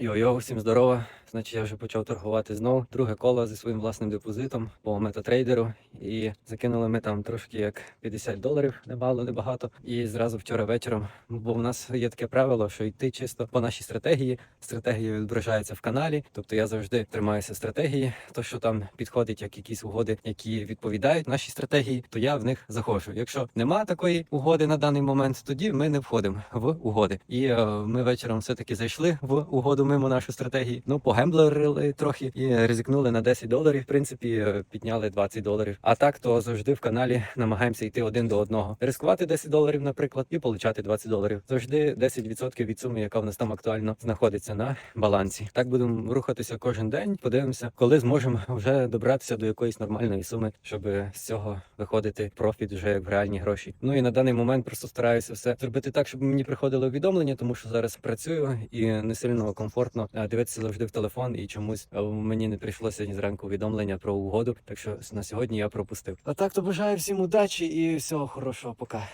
Йо-йо, всім здорово. Значить, я вже почав торгувати знову. Друге коло зі своїм власним депозитом по метатрейдеру. І закинули ми там трошки як 50 доларів, немало, небагато. І зразу вчора вечором, бо в нас є таке правило, що йти чисто по нашій стратегії. Стратегія відображається в каналі. Тобто я завжди тримаюся стратегії. То, що там підходить як якісь угоди, які відповідають нашій стратегії, то я в них заходжу. Якщо нема такої угоди на даний момент, тоді ми не входимо в угоди. І е, ми вечором все таки зайшли в угоду мимо нашої стратегії. Ну погемблерили трохи і ризикнули на 10 доларів. В принципі, е, підняли 20 доларів. А так то завжди в каналі намагаємося йти один до одного. Ризикувати 10 доларів, наприклад, і получати 20 доларів. Завжди 10% від суми, яка в нас там актуально знаходиться на балансі. Так будемо рухатися кожен день. Подивимося, коли зможемо вже добратися до якоїсь нормальної суми, щоб з цього виходити профіт вже як в реальні гроші. Ну і на даний момент просто стараюся все зробити так, щоб мені приходили увідомлення, тому що зараз працюю і не сильно комфортно е, дивитися завжди в телефон. І чомусь е, мені не прийшло сьогодні зранку увідомлення про угоду. Так що на сьогодні я пропустив. А так то бажаю всім удачі і всього хорошого. Пока.